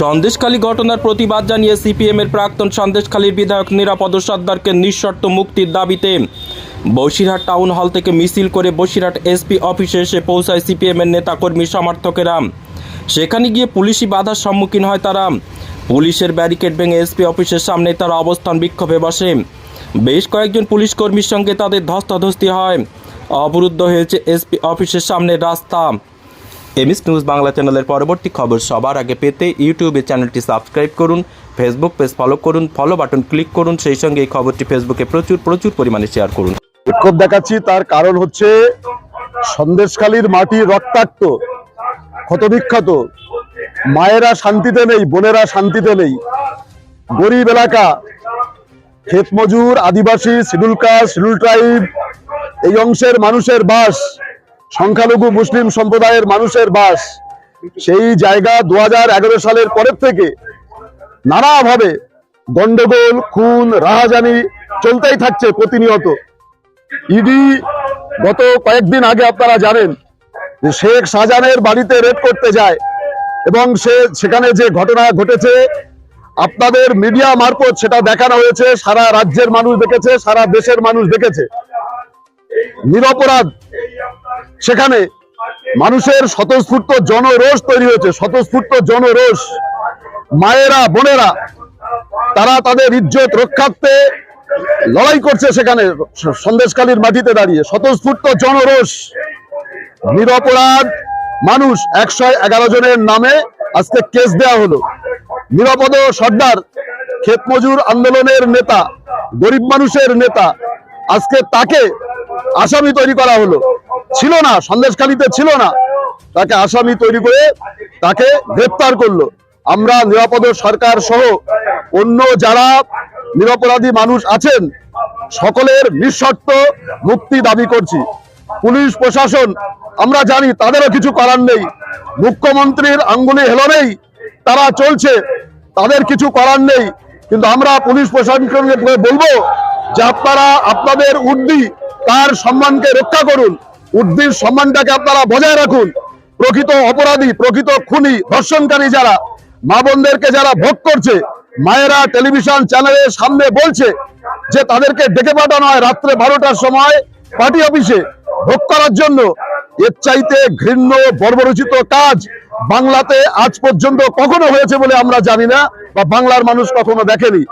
সন্দেশখালী ঘটনার প্রতিবাদ জানিয়ে সিপিএম এর প্রাক্তন সন্দেশখালীর বিধায়ক নিরাপদ সর্দারকে নিঃশর্ত মুক্তির দাবিতে বসিরহাট টাউন হল থেকে মিছিল করে বসিরহাট এসপি অফিসে এসে পৌঁছায় সিপিএম এর নেতাকর্মী সমর্থকেরা। সেখানে গিয়ে পুলিশি বাধার সম্মুখীন হয় তারা। পুলিশের ব্যারিকেড ভেঙে এসপি অফিসের সামনে তারা অবস্থান বিক্ষোভে বসে। বেশ কয়েকজন পুলিশ কর্মীর সঙ্গে তাদের ধস্তাধস্তি হয়। অবরুদ্ধ হয়েছে এসপি অফিসের সামনে রাস্তা। এমএস নিউজ বাংলা চ্যানেলের পরবর্তী খবর সবার আগে পেতে ইউটিউবে চ্যানেলটি সাবস্ক্রাইব করুন ফেসবুক পেজ ফলো করুন ফলো বাটন ক্লিক করুন, সেই সঙ্গে এই খবরটি ফেসবুকে প্রচুর প্রচুর পরিমাণে শেয়ার করুন। বিক্ষোভ দেখাচ্ছি, তার কারণ হচ্ছে সন্দেশখালীর মাটি রক্তাক্ত ক্ষতবিখ্যাত মায়েরা শান্তিতে নেই, বোনেরা শান্তিতে নেই। গরিব এলাকা ক্ষেত মজুর আদিবাসী, শিডুল কাস্ট শিডুল ট্রাইব, এই অংশের মানুষের বাস। সংখ্যালঘু মুসলিম সম্প্রদায়ের মানুষের বাস। সেই জায়গা দু হাজার এগারো সালের পরের থেকে নানাভাবে গন্ডগোল, খুন, রাহাজানি চলতেই থাকছে প্রতিনিয়ত। ইডি গত কয়েকদিন আগে আপনারা জানেন যে শেখ শাহজাহানের বাড়িতে রেড করতে যায় এবং সে সেখানে যে ঘটনা ঘটেছে, আপনাদের মিডিয়া মারফত সেটা দেখানো হয়েছে, সারা রাজ্যের মানুষ দেখেছে, সারা দেশের মানুষ দেখেছে। নিরপরাধ সেখানে মানুষের স্বতঃস্ফূর্ত জনরোষ তৈরি হয়েছে, স্বতঃস্ফূর্ত জনরোষ। মায়েরা, বোনেরা, তারা তাদের ইজ্জত রক্ষার্থে লড়াই করছে সেখানে সন্দেশকালীর মাটিতে দাঁড়িয়ে। স্বতঃস্ফূর্ত জনরোষ। নিরপরাধ মানুষ একশো এগারো জনের নামে আজকে কেস দেওয়া হলো। নিরাপদ সর্দার ক্ষেত মজুর আন্দোলনের নেতা, গরিব মানুষের নেতা, আজকে তাকে আসামি তৈরি করা হলো। ছিল না, সন্দেশখালীতে ছিল না। তাকে আসামি তৈরি করে তাকে গ্রেপ্তার করল। আমরা নিরাপদ সরকার সহ অন্য যারা নিরপরাধী মানুষ আছেন, সকলের নিঃশর্ত মুক্তি দাবি করছি। পুলিশ, প্রশাসন, আমরা জানি তাদেরও কিছু করার নেই। মুখ্যমন্ত্রীর আঙ্গুলি হেলনেই তারা চলছে, তাদের কিছু করার নেই। কিন্তু আমরা পুলিশ, প্রশাসনকে বলব যে আপনারা আপনাদের উর্দি, তার সম্মানকে রক্ষা করুন। উর্দির সম্মানটাকে আপনারা বজায় রাখুন। প্রকৃত অপরাধী, প্রকৃত খুনি, ধর্ষণকারী যারা, মা বোনদেরকে যারা ভোগ করছে, মায়েরা টেলিভিশন চ্যানেলের সামনে বলছে যে তাদেরকে ডেকে পাঠানো হয় রাত্রে বারোটার সময় পার্টি অফিসে ভোগ করার জন্য। এর চাইতে ঘৃণ্য, বর্বরচিত কাজ বাংলাতে আজ পর্যন্ত কখনো হয়েছে বলে আমরা জানি না বা বাংলার মানুষ কখনো দেখেনি।